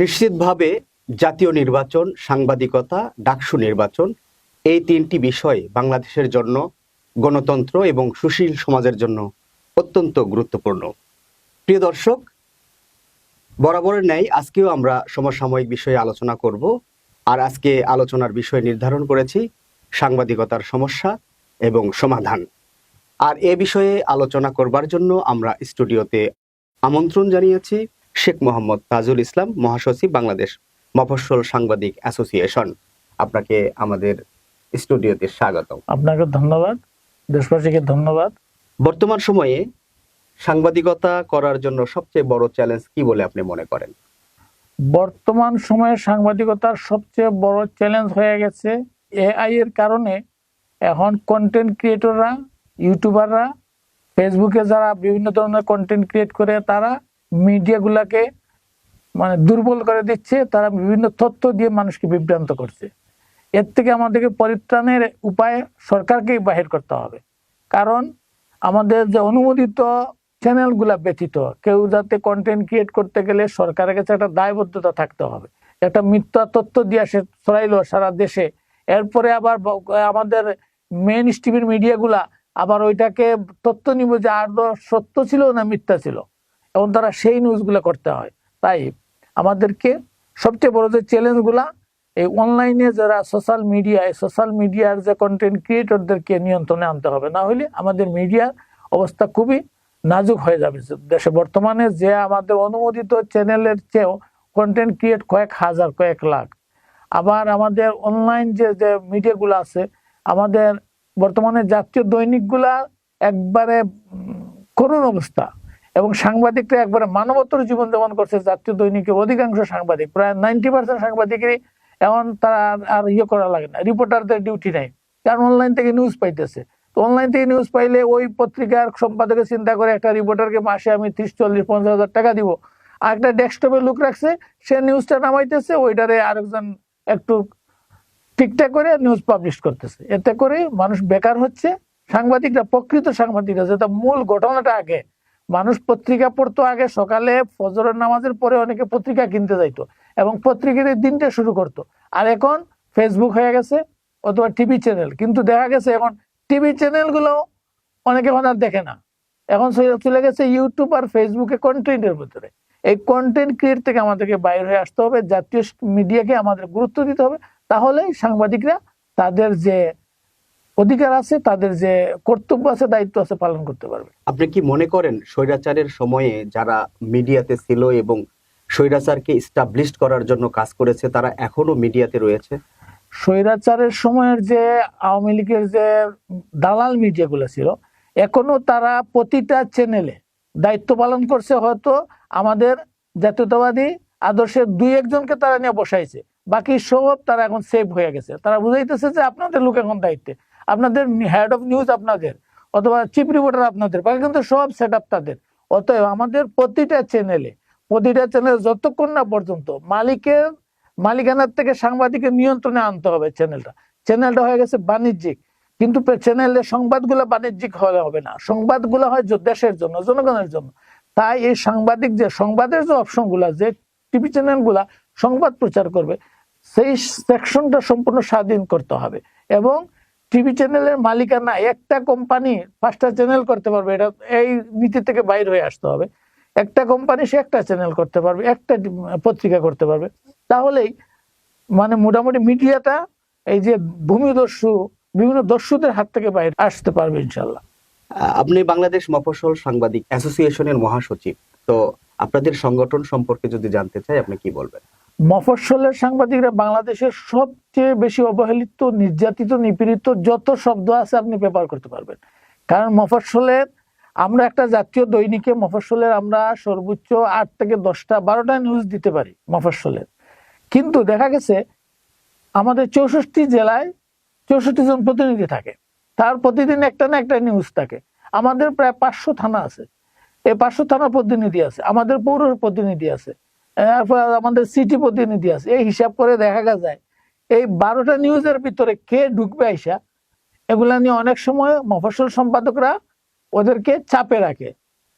নিশ্চিতভাবে জাতীয় নির্বাচন, সাংবাদিকতা, ডাকসু নির্বাচন এই তিনটি বিষয় বাংলাদেশের জন্য গণতন্ত্র এবং সুশীল সমাজের জন্য অত্যন্ত গুরুত্বপূর্ণ। প্রিয় দর্শক, বরাবরের ন্যায় আজকেও আমরা সমসাময়িক বিষয়ে আলোচনা করব আর আজকে আলোচনার বিষয় নির্ধারণ করেছি সাংবাদিকতার সমস্যা এবং সমাধান। আর এ বিষয়ে আলোচনা করবার জন্য আমরা স্টুডিওতে আমন্ত্রণ জানিয়েছি শেখ মোহাম্মদ তাজুল ইসলাম মহাসচিব বাংলাদেশ মফস্বল সাংবাদিক অ্যাসোসিয়েশন। আপনাকে আমাদের স্টুডিওতে স্বাগত আপনাকে ধন্যবাদ দেশবাসীকে ধন্যবাদ। বর্তমান সময়ে সাংবাদিকতা করার জন্য সবচেয়ে বড় চ্যালেঞ্জ কি বলে আপনি মনে করেন? বর্তমান সময়ে সাংবাদিকতার সবচেয়ে বড় চ্যালেঞ্জ হয়ে গেছে এআই এর কারণে। এখন কন্টেন্ট ক্রিয়েটররা ইউটিউবাররা ফেসবুকে যারা বিভিন্ন ধরনের কন্টেন্ট ক্রিয়েট করে তারা মিডিয়াগুলাকে মানে দুর্বল করে দিচ্ছে, তারা বিভিন্ন তথ্য দিয়ে মানুষকে বিভ্রান্ত করছে। এর থেকে আমাদেরকে পরিত্রাণের উপায় সরকারকেই বাহির করতে হবে। কারণ আমাদের যে অনুমোদিত চ্যানেলগুলা ব্যতীত, কেউ যাতে কন্টেন্ট ক্রিয়েট করতে গেলে সরকারের কাছে একটা দায়বদ্ধতা থাকতে হবে। একটা মিথ্যা তথ্য দিয়ে সে ছড়াইলো সারা দেশে। এরপরে আবার আমাদের মেন স্ট্রিমের মিডিয়াগুলা আবার ওইটাকে তথ্য নিব যে আর সত্য ছিল না মিথ্যা ছিল। এবং তারা সেই নিউজগুলো করতে হয়। তাই আমাদেরকে সবচেয়ে বড় যে চ্যালেঞ্জগুলা এই অনলাইনে যারা সোশ্যাল মিডিয়ায় সোশ্যাল মিডিয়ার যে কন্টেন্ট ক্রিয়েটরদেরকে নিয়ন্ত্রণে আনতে হবে, না হলে আমাদের মিডিয়ার অবস্থা খুবই নাজুক হয়ে যাবে। দেশে বর্তমানে যে আমাদের অনুমোদিত চ্যানেলের চেয়েও কন্টেন্ট ক্রিয়েট কয়েক হাজার, কয়েক লাখ। আবার আমাদের অনলাইন যে যে মিডিয়াগুলো আছে, আমাদের বর্তমানে জাতীয় দৈনিকগুলা একবারে করুণ অবস্থা। এবং সাংবাদিকরা একবারে মানবতর জীবনযাপন করছে, জাতীয় দৈনিকের অধিকাংশ সাংবাদিক, প্রায় নাইনটি পার্সেন্ট সাংবাদিকেরই এমন তারা আর- ইয়ে করা লাগে না রিপোর্টারদের ডিউটি নাই, কারণ অনলাইন থেকে নিউজ পাইতেছে। তো অনলাইন থেকে নিউজ পাইলে ওই পত্রিকার সম্পাদকের চিন্তা করে একটা রিপোর্টারকে মাসে আমি ত্রিশ, চল্লিশ, পঞ্চাশ হাজার টাকা দিব। আর একটা ডেস্কটপে লুক রাখছে, সে নিউজটা নামাইতেছে, ওইটারে আরেকজন একটু ঠিকঠাক করে নিউজ পাবলিশ করতেছে। এতে করে মানুষ বেকার হচ্ছে, সাংবাদিকরা, প্রকৃত সাংবাদিকরা, যেটা মূল ঘটনাটা আগে মানুষ পত্রিকা পড়তো আগে, সকালে ফজরের নামাজের পরে অনেকে পত্রিকা কিনতে যাইতো এবং পত্রিকার দিনটা শুরু করতো। আর এখন ফেসবুক হয়ে গেছে অথবা টিভি চ্যানেল কিন্তু দেখা গেছে এখন টিভি চ্যানেলগুলো অনেকে এখন আর দেখে না। এখন চলে- চলে গেছে ইউটিউব আর ফেসবুকে কন্টেন্টের ভিতরে। এই কন্টেন্ট ক্রিয়েট থেকে আমাদেরকে বাইরে হয়ে আসতে হবে, জাতীয় মিডিয়াকে আমাদের গুরুত্ব দিতে হবে। তাহলেই সাংবাদিকরা তাদের যে অধিকার আছে তাদের যে কর্তব্য আছে দায়িত্ব আছে পালন করতে পারবে। আপনি কি মনে করেন স্বৈরাচারের সময়ে যারা মিডিয়াতে ছিল এবং স্বৈরাচারকে স্টাবলিশ করার জন্য কাজ করেছে তারা এখনও মিডিয়াতে রয়েছে? স্বৈরাচারের সময়ের যে আওয়ামী লীগের যে দালাল মিডিয়াগুলো ছিল এখনও তারা প্রতিটা চ্যানেলে দায়িত্ব পালন করছে হয়তো আমাদের জাতীয়তাবাদী আদর্শের দুই একজনকে তারা নিয়ে বসাইছে। বাকি সব তারা এখন সেভ হয়ে গেছে। তারা বুঝাইতেছে যে আপনাদের লোক এখন দায়িত্বে। আপনাদের হেড অফ নিউজ আপনাদের, অথবা চিফ রিপোর্টার আপনাদের কিন্তু সব সেট আপ তাদের। অতএব আমাদের প্রতিটা চ্যানেলে প্রতিটা চ্যানেল যতক্ষণ না পর্যন্ত মালিকের, মালিকানার থেকে সাংবাদিকের নিয়ন্ত্রণে আনতে হবে চ্যানেলটা চ্যানেলটা হয়ে গেছে বাণিজ্যিক। কিন্তু চ্যানেলের সংবাদগুলো বাণিজ্যিক হলে হবে না। সংবাদগুলো হয় দেশের জন্য, জনগণের জন্য। তাই এই সাংবাদিক যে সংবাদের যে অপশনগুলা, যে টিভি চ্যানেলগুলা সংবাদ প্রচার করবে, সেই সেকশনটা সম্পূর্ণ স্বাধীন করতে হবে। এবং টিভি চ্যানেলের মালিকানা একটা কোম্পানি পাঁচটা চ্যানেল করতে পারবে, এটা এই নীতি থেকে বাইর হয়ে আসতে হবে। একটা কোম্পানি সে একটা চ্যানেল করতে পারবে, একটা পত্রিকা করতে পারবে। তাহলেই মানে মোটামুটি মিডিয়াটা এই যে ভূমিদস্যু বিভিন্ন দস্যুদের হাত থেকে বাইরে আসতে পারবে ইনশাল্লাহ। আপনি বাংলাদেশ মফসল সাংবাদিক অ্যাসোসিয়েশনের মহাসচিব, তো আপনাদের সংগঠন সম্পর্কে যদি জানতে চাই, আপনি কি বলবেন? মফস্বলের সাংবাদিকরা বাংলাদেশের সবচেয়ে বেশি অবহেলিত, নির্যাতিত, নিপীড়িত যত শব্দ আছে আপনি ব্যবহার করতে পারবেন। কারণ মফস্বলের আমরা একটা জাতীয় দৈনিকে মফস্বলের আমরা সর্বোচ্চ আট থেকে দশটা, বারোটা নিউজ দিতে পারি মফস্বলের। কিন্তু দেখা গেছে আমাদের চৌষট্টি জেলায় চৌষট্টি জন প্রতিনিধি থাকে। তার প্রতিদিন একটা না একটা নিউজ থাকে। আমাদের প্রায় পাঁচশো থানা আছে। এই পাঁচশো থানা প্রতিনিধি আছে। আমাদের পৌর প্রতিনিধি আছে। এরপর আমাদের সিটি প্রতিনিধি আছে। এই হিসাব করে দেখা যায়, এই বারোটা নিউজের ভিতরে কে ঢুকবে আইসা, এগুলা নিয়ে অনেক সময় মফস্বল সম্পাদকরা ওদেরকে চাপে রাখে।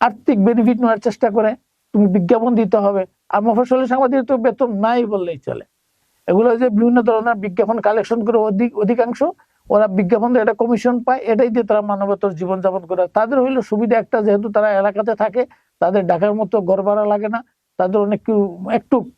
আর্থিক বেনিফিট নেওয়ার চেষ্টা করে, তুমি বিজ্ঞাপন দিতে হবে। আর মফসলি সাংবাদিক তো বেতন নাই বললেই চলে। এগুলো যে বিভিন্ন ধরনের বিজ্ঞাপন কালেকশন করে অধিক, অধিকাংশ ওরা বিজ্ঞাপন একটা কমিশন পায়, এটাই দিয়ে তারা মানবতর জীবনযাপন করে। তাদের হইল সুবিধা একটা, যেহেতু তারা এলাকাতে থাকে, তাদের ডাকার মতো ঘর ভাড়া লাগে না। তাদের অনেক একটু-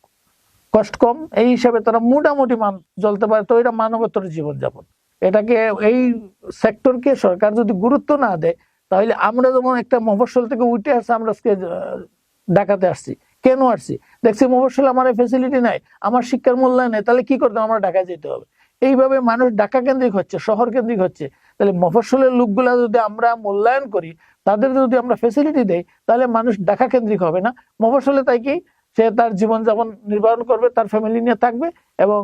কষ্ট কম। এই হিসাবে তারা মোটামুটি মান চলতে পারে। তো এটা মানবতর জীবনযাপন। এটাকে এই সেক্টরকে সরকার যদি গুরুত্ব না দেয়, তাহলে আমরা যেমন একটা মফস্বল থেকে উঠে আসছি, আমরা আজকে ঢাকাতে আসছি। কেন আসছি? দেখছি মফস্বল আমার ফেসিলিটি নাই, আমার শিক্ষার মূল্যায়ন নেই, তাহলে কি করতে আমরা ঢাকা যেতে হবে। এইভাবে মানুষ ঢাকা কেন্দ্রিক হচ্ছে, শহর কেন্দ্রিক হচ্ছে। তাহলে মফস্বলের লোকগুলা যদি আমরা মূল্যায়ন করি তাদের যদি আমরা ফেসিলিটি দেই তাহলে মানুষ ঢাকা কেন্দ্রিক হবে না। মফসলে তাই কি? সে তার জীবনযাপন নির্বাহন করবে তার ফ্যামিলি নিয়ে থাকবে এবং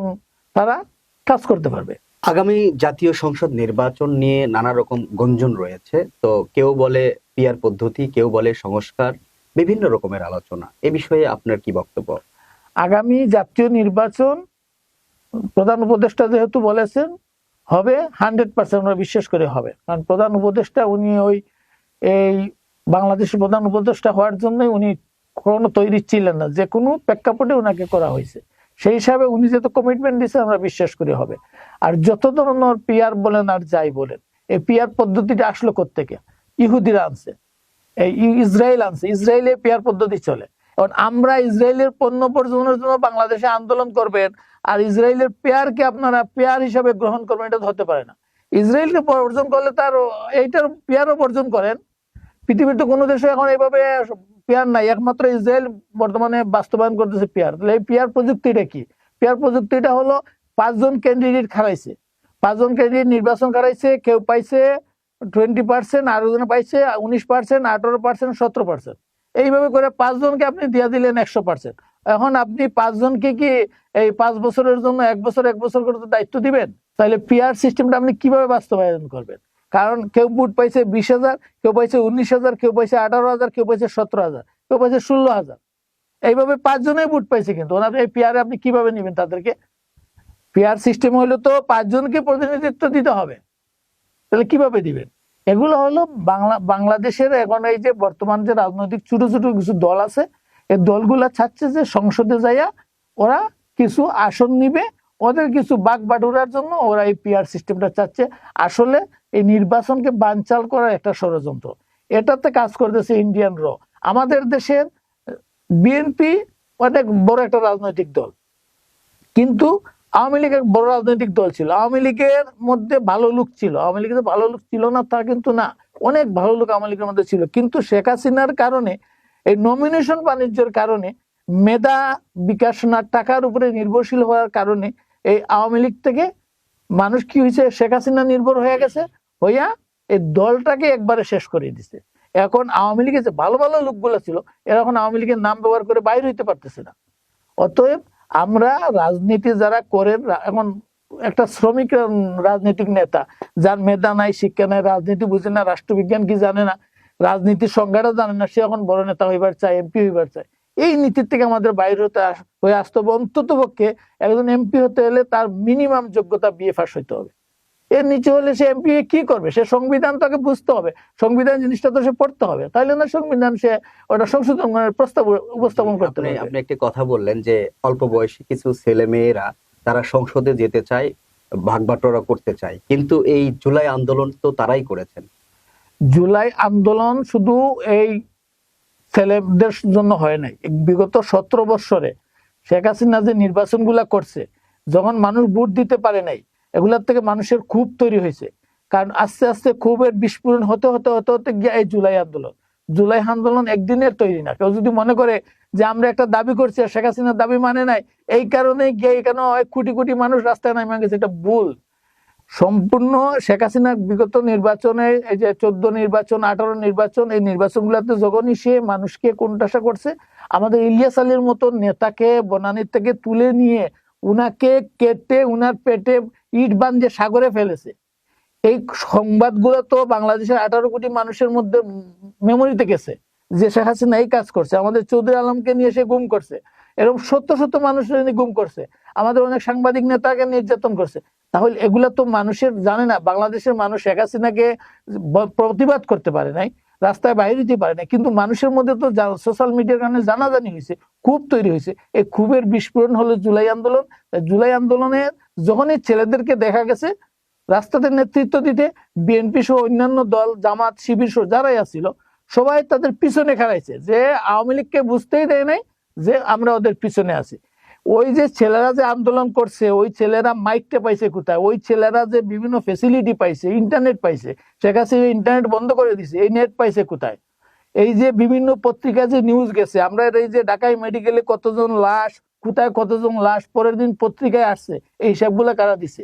তারা কাজ করতে পারবে। আগামী জাতীয় সংসদ নির্বাচন নিয়ে নানা রকম গুঞ্জন রয়েছে। তো কেউ বলে পিয়ার পদ্ধতি কেউ বলে সংস্কার বিভিন্ন রকমের আলোচনা। এ বিষয়ে আপনার কি বক্তব্য? আগামী জাতীয় নির্বাচন প্রধান উপদেষ্টা যেহেতু বলেছেন হবে হান্ড্রেড পার্সেন্ট আমরা বিশ্বাস করে হবে। কারণ প্রধান উপদেষ্টা উনি ওই এই বাংলাদেশের প্রধান উপদেষ্টা হওয়ার জন্যই উনি কোনো তৈরি ছিলেন না, যে কোনো প্রেক্ষাপটে ওনাকে করা হয়েছে। সেই হিসাবে উনি যেহেতু কমিটমেন্ট দিয়েছে আমরা বিশ্বাস করি হবে। আর যত ধরনের পিয়ার বলেন আর যাই বলেন, এই পিয়ার পদ্ধতিটা আসলো কোত্থেকে? ইহুদিরা আনছে। এই ইসরায়েল আনছে। ইসরায়েলে পেয়ার পদ্ধতি চলে। এখন আমরা ইসরায়েলের পণ্য বর্জনের জন্য বাংলাদেশে আন্দোলন করবেন, আর ইসরায়েলের পেয়ারকে আপনারা পেয়ার হিসাবে গ্রহণ করবেন, এটা হতে পারে না। ইসরায়েলকে বর্জন করলে তার এইটার পেয়ারও বর্জন করেন পৃথিবীর তো কোনো দেশে এখন এইভাবে পেয়ার নাই, একমাত্র ইসরায়েল বর্তমানে বাস্তবায়ন করতেছে পেয়ার। তাহলে এই পেয়ার প্রযুক্তিটা কি? পেয়ার প্রযুক্তিটা হলো পাঁচজন ক্যান্ডিডেট খারাইছে পাঁচজন ক্যান্ডিডেট নির্বাচন করাইছে কেউ পাইছে টোয়েন্টি পার্সেন্ট আরও জনে পাইছে উনিশ পার্সেন্ট আঠারো পার্সেন্ট সতেরো পার্সেন্ট এইভাবে করে পাঁচজনকে আপনি দিয়ে দিলেন একশো পার্সেন্ট এখন আপনি পাঁচজনকে কি এই পাঁচ বছরের জন্য এক বছর এক বছর করে দায়িত্ব দিবেন? তাহলে পিআর সিস্টেমটা আপনি কীভাবে বাস্তবায়ন করবেন? কারণ কেউ বুট পাইছে বিশ হাজার, কেউ পাইছে উনিশ হাজার, কেউ পাইছে আঠারো হাজার, কেউ পাইছে সতেরো হাজার, কেউ পাইছে ষোলো হাজার। এইভাবে পাঁচজনেই বুট পাইছে কিন্তু। ওনার এই পিআরে আপনি কীভাবে নেবেন তাদেরকে? পিআর সিস্টেম হলে তো পাঁচজনকে প্রতিনিধিত্ব দিতে হবে। তাহলে কীভাবে দিবেন? এগুলো হলো বাংলা, বাংলাদেশের এখন এই যে বর্তমান যে রাজনৈতিক ছোট ছোট কিছু দল আছে, এই দলগুলা চাচ্ছে যে সংসদে যাইয়া ওরা কিছু আসন নিবে, ওদের কিছু বাঘ বাটুরার জন্য ওরা এই পিআর সিস্টেমটা চাচ্ছে। আসলে এই নির্বাচনকে বানচাল করার একটা ষড়যন্ত্র। এটাতে কাজ করতেছে ইন্ডিয়ান র। আমাদের দেশের বিএনপি অনেক বড় একটা রাজনৈতিক দল। কিন্তু আওয়ামী লীগ এক বড় রাজনৈতিক দল ছিল। আওয়ামী লীগের মধ্যে ভালো লোক ছিল। আওয়ামী লীগের ভালো লোক ছিল না, তা কিন্তু না। অনেক ভালো লোক আওয়ামী লীগের মধ্যে ছিল। কিন্তু শেখ হাসিনার কারণে, এই নমিনেশন বাণিজ্যের কারণে, মেধা বিকাশ না, টাকার উপরে নির্ভরশীল হওয়ার কারণে, এই আওয়ামী লীগ থেকে মানুষ কি হয়েছে? শেখ হাসিনা নির্ভর হয়ে গেছে, হইয়া এই দলটাকে একবারে শেষ করে দিছে। এখন আওয়ামী লীগের যে ভালো ভালো লোকগুলো ছিল, এরা এখন আওয়ামী লীগের নাম ব্যবহার করে বাইরে হইতে পারতেছে না। অতএব আমরা রাজনীতি যারা করেন এখন একটা শ্রমিক রাজনৈতিক নেতা, যার মেধা নাই, শিক্ষা নাই, রাজনীতি বুঝে না, রাষ্ট্রবিজ্ঞান কি জানে না, রাজনীতির সংজ্ঞাটা জানে না, সে এখন বড় নেতা হইবার চায়, এমপি হইবার চায়। এই নীতির থেকে আমাদের বাইরে হতে হয়ে আসতে হবে। অন্তত পক্ষে একজন এমপি হতে হলে তার মিনিমাম যোগ্যতা বিএ পাস হইতে হবে। এর নিচে হলে সে এমপি কি করবে? সে সংবিধান তাকে বুঝতে হবে। সংবিধান জিনিসটা তো সে পড়তে হবে। তাহলে না সংবিধান সে ওটা সংশোধন প্রস্তাব উপস্থাপন করতে পারবে। আপনি একটি কথা বললেন যে অল্প বয়সী কিছু ছেলে মেয়েরা তারা সংসদে যেতে চায় ভাগবাটোয়ারা করতে চায়। কিন্তু এই জুলাই আন্দোলন তো তারাই করেছেন। জুলাই আন্দোলন শুধু এই ছেলেদের জন্য হয় নাই। বিগত সতেরো বৎসরে শেখ হাসিনা যে নির্বাচনগুলা করছে, যখন মানুষ ভোট দিতে পারে নাই, এগুলার থেকে মানুষের খুব তৈরি হয়েছে। কারণ আস্তে আস্তে ক্ষোভের বিস্ফোরণ হতে হতে হতে হতে গিয়ে এই জুলাই আন্দোলন। জুলাই আন্দোলন একদিনের তৈরি না। কেউ যদি মনে করে যে আমরা একটা দাবি করছি আর শেখ হাসিনার দাবি মানে নাই, এই কারণে গিয়ে এখানে কোটি কোটি মানুষ রাস্তায় নামে গেছে, এটা ভুল। সম্পূর্ণ শেখ হাসিনা বিগত নির্বাচনে, এই যে চোদ্দ নির্বাচন, আঠারো নির্বাচন, এই নির্বাচনগুলোতে যখনই সে মানুষকে কোনটাসা করছে, আমাদের ইলিয়াস আলীর মতো নেতাকে, বনানীর থেকে তুলে নিয়ে উনাকে কেটে, উনার পেটে ইট বান্ধে সাগরে ফেলেছে। এই সংবাদগুলো তো বাংলাদেশের আঠারো কোটি মানুষের মধ্যে মেমোরিতে গেছে যে শেখ হাসিনা এই কাজ করছে। আমাদের চৌধুরী আলমকে নিয়ে সে গুম করছে। এরকম সত্য সত্য মানুষের নিয়ে গুম করছে। আমাদের অনেক সাংবাদিক নেতাকে নির্যাতন করছে। তাহলে এগুলা তো মানুষের জানে না, বাংলাদেশের মানুষ শেখ হাসিনাকে প্রতিবাদ করতে পারে নাই, রাস্তায় বাইরে দিতে পারে না কিন্তু মানুষের মধ্যে তো সোশ্যাল মিডিয়ার কারণে জানাজানি হয়েছে, খুব তৈরি হয়েছে। এই খুবের বিস্ফোরণ হলো জুলাই আন্দোলন জুলাই আন্দোলনে যখনই ছেলেদেরকে দেখা গেছে, রাস্তাতে নেতৃত্ব দিতে বিএনপি সহ অন্যান্য দল, জামাত, শিবির সহ যারাই আসছিল সবাই তাদের পিছনে খাড়াইছে, যে আওয়ামী লীগকে বুঝতেই দেয় নাই যে আমরা ওদের পিছনে আছি। ওই যে ছেলেরা যে আন্দোলন করছে, ওই ছেলেরা মাইকটা পাইছে কোথায়? ওই ছেলেরা যে বিভিন্ন ফেসিলিটি পাইছে ইন্টারনেট পাইছে, শেখ হাসিনা ইন্টারনেট বন্ধ করে দিছে, এই নেট পাইছে কোথায়? এই যে বিভিন্ন পত্রিকায় যে নিউজ গেছে, আমরা এই যে ঢাকাই মেডিকেলে কতজন লাশ, কোথায় কতজন লাশ, পরের দিন পত্রিকায় আসছে, এই হিসাবগুলো কারা দিছে?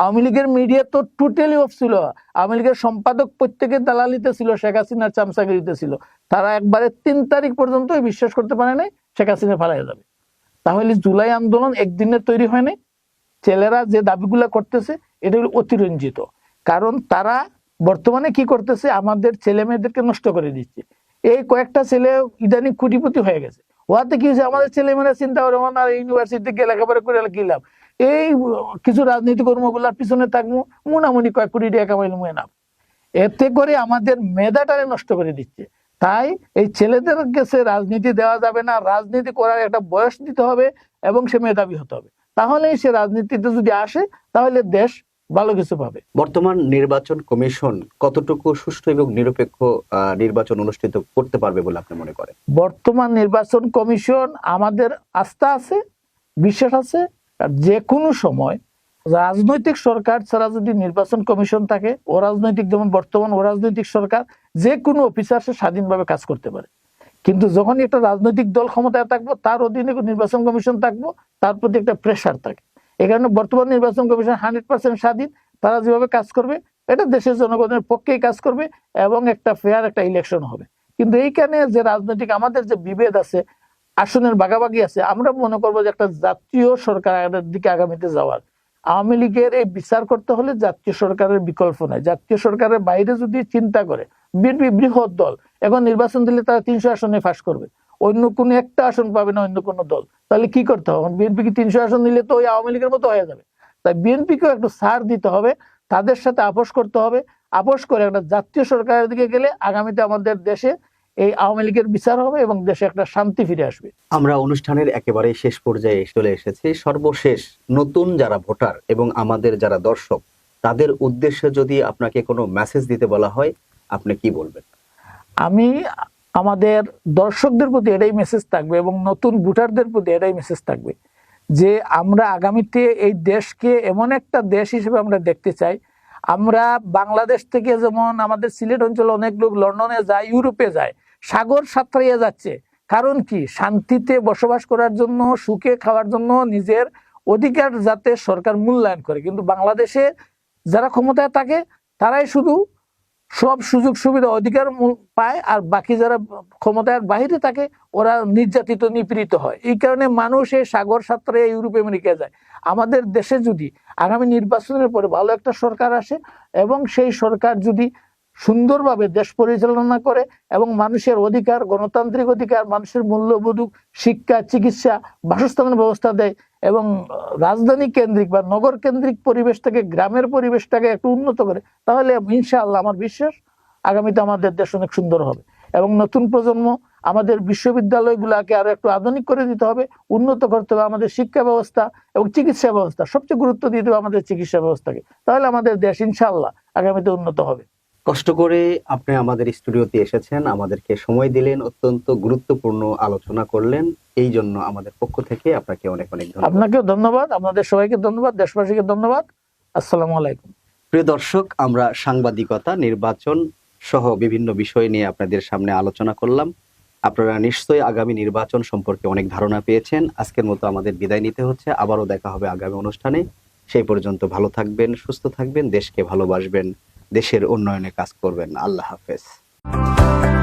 আওয়ামী লীগের মিডিয়া তো টোটালি অফ ছিল। আওয়ামী লীগের সম্পাদক প্রত্যেকের দালালিতে ছিল, শেখ হাসিনার চামচাগিরিতে ছিল। তারা একবারে তিন তারিখ পর্যন্ত বিশ্বাস করতে পারে নাই, শেখ হাসিনা ফালাই যাবে। তাহলে জুলাই আন্দোলন একদিনে তৈরি হয় নাই। ছেলেরা যে দাবিগুলা করতেছে, এটা হলো অতিরঞ্জিত। কারণ তারা বর্তমানে কি করতেছে, আমাদের ছেলে মেয়েদেরকে নষ্ট করে দিচ্ছে। এই কয়েকটা ছেলে ইদানিং কোটিপতি হয়ে গেছে। ওহাতে কি হয়েছে, আমাদের ছেলে মেয়েরা চিন্তা করে আর ইউনিভার্সিটি গিয়ে লেখাপড়া করে কি লাভ? এই কিছু রাজনীতি কর্মগুলার পিছনে থাকব, মোটামুটি কয়েক কোটি টাকা কামাইলে নাম এতে করে আমাদের মেধাটারে নষ্ট করে দিচ্ছে। তাই এই ছেলেদের কাছে রাজনীতি দেওয়া যাবে না। রাজনীতি করার একটা বয়স দিতে হবে এবং সে মেধাবী হতে হবে। তাহলেই সে রাজনীতিতে যদি আসে তাহলে দেশ ভালো কিছু পাবে। বর্তমান নির্বাচন কমিশন কতটুকু সুষ্ঠু এবং নিরপেক্ষ নির্বাচন অনুষ্ঠিত করতে পারবে বলে আপনি মনে করেন? বর্তমান নির্বাচন কমিশন আমাদের আস্থা আছে বিশ্বাস আছে। আর যে কোনো সময় রাজনৈতিক সরকার ছাড়া যদি নির্বাচন কমিশন থাকে অরাজনৈতিক যেমন বর্তমান অরাজনৈতিক সরকার যে কোনো অফিসার সে স্বাধীনভাবে কাজ করতে পারে। কিন্তু যখনই একটা রাজনৈতিক দল ক্ষমতায় থাকব, তার অধীনে নির্বাচন কমিশন থাকব, তার প্রতি একটা প্রেশার থাকে। এই কারণে বর্তমান নির্বাচন কমিশন হান্ড্রেড পার্সেন্ট স্বাধীন, তারা যেভাবে কাজ করবে, এটা দেশের জনগণের পক্ষেই কাজ করবে এবং একটা ফেয়ার একটা ইলেকশন হবে। কিন্তু এইখানে যে রাজনৈতিক, আমাদের যে বিভেদ আছে, আসনের বাগাবাগি আছে, আমরা মনে করব যে একটা জাতীয় সরকারের দিকে আগামীতে যাওয়ার। আওয়ামী লীগের এই বিচার করতে হলে জাতীয় সরকারের বিকল্প নাই। জাতীয় সরকারের বাইরে যদি চিন্তা করে বিএনপি বৃহৎ দল। এখন নির্বাচন দিলে তারা তিনশো আসনে ফাঁস করবে। অন্য কোনো একটা আসন পাবে না অন্য কোনো দল। তাহলে কি করতে হবে? বিএনপি কি তিনশো আসন নিলে তো ওই আওয়ামী লীগের মতো হয়ে যাবে। তাই বিএনপিকেও একটু সার দিতে হবে। তাদের সাথে আপোষ করতে হবে। আপোষ করে একটা জাতীয় সরকারের দিকে গেলে আগামীতে আমাদের দেশে এই আওয়ামী লীগের বিচার হবে এবং দেশে একটা শান্তি ফিরে আসবে। আমরা অনুষ্ঠানের একেবারে শেষ পর্যায়ে চলে এসেছি। সর্বশেষ নতুন যারা ভোটার এবং আমাদের যারা দর্শক, তাদের উদ্দেশ্যে যদি আপনাকে কোনো মেসেজ দিতে বলা হয় আপনি কি বলবেন? আমি আমাদের দর্শকদের প্রতি এটাই মেসেজ থাকবে এবং নতুন ভোটারদের প্রতি এটাই মেসেজ থাকবে যে আমরা আগামীতে এই দেশকে এমন একটা দেশ হিসেবে আমরা দেখতে চাই। আমরা বাংলাদেশ থেকে যেমন আমাদের সিলেট অঞ্চলে অনেক লোক লন্ডনে যায়, ইউরোপে যায়, সাগর সাঁতরাইয়া যাচ্ছে। কারণ কি? শান্তিতে বসবাস করার জন্য, সুখে খাওয়ার জন্য নিজের অধিকার যাতে সরকার মূল্যায়ন করে। কিন্তু বাংলাদেশে যারা ক্ষমতায় থাকে, তারাই শুধু সব সুযোগ সুবিধা অধিকার পায় আর বাকি যারা ক্ষমতার বাইরে থাকে, ওরা নির্যাতিত, নিপীড়িত হয়। এই কারণে মানুষ এই সাগর সাঁতরে ইউরোপ, আমেরিকায় যায়। আমাদের দেশে যদি আগামী নির্বাচনের পরে ভালো একটা সরকার আসে এবং সেই সরকার যদি সুন্দরভাবে দেশ পরিচালনা করে এবং মানুষের অধিকার, গণতান্ত্রিক অধিকার, মানুষের মূল্যবোধ শিক্ষা, চিকিৎসা, বাসস্থানের ব্যবস্থা দেয় এবং রাজধানী কেন্দ্রিক বা নগর কেন্দ্রিক পরিবেশটাকে গ্রামের পরিবেশটাকে একটু উন্নত করে, তাহলে ইনশাআল্লাহ আমার বিশ্বাস আগামীতে আমাদের দেশ অনেক সুন্দর হবে। এবং নতুন প্রজন্ম আমাদের বিশ্ববিদ্যালয়গুলোকে আরও একটু আধুনিক করে দিতে হবে, উন্নত করতে হবে আমাদের শিক্ষা ব্যবস্থা এবং চিকিৎসা ব্যবস্থা, সবচেয়ে গুরুত্ব দিতে হবে আমাদের চিকিৎসা ব্যবস্থাকে। তাহলে আমাদের দেশ ইনশাআল্লাহ আগামীতে উন্নত হবে। কষ্ট করে আপনি আমাদের স্টুডিওতে এসেছেন আমাদেরকে সময় দিলেন অত্যন্ত গুরুত্বপূর্ণ আলোচনা করলেন। এই জন্য আমাদের পক্ষ থেকে আপনাকে অনেক অনেক ধন্যবাদ। আপনাকেও ধন্যবাদ আপনাদের সবাইকে ধন্যবাদ দেশবাসীকে ধন্যবাদ। আসসালামু আলাইকুম। প্রিয় দর্শক আমরা সাংবাদিকতা নির্বাচন সহ বিভিন্ন বিষয় নিয়ে আপনাদের সামনে আলোচনা করলাম। আপনারা নিশ্চয়ই আগামী নির্বাচন সম্পর্কে অনেক ধারণা পেয়েছেন। আজকের মতো আমাদের বিদায় নিতে হচ্ছে। আবারও দেখা হবে আগামী অনুষ্ঠানে। সেই পর্যন্ত ভালো থাকবেন সুস্থ থাকবেন দেশকে ভালোবাসবেন। দেশের উন্নয়নে কাজ করবেন। আল্লাহ হাফেজ।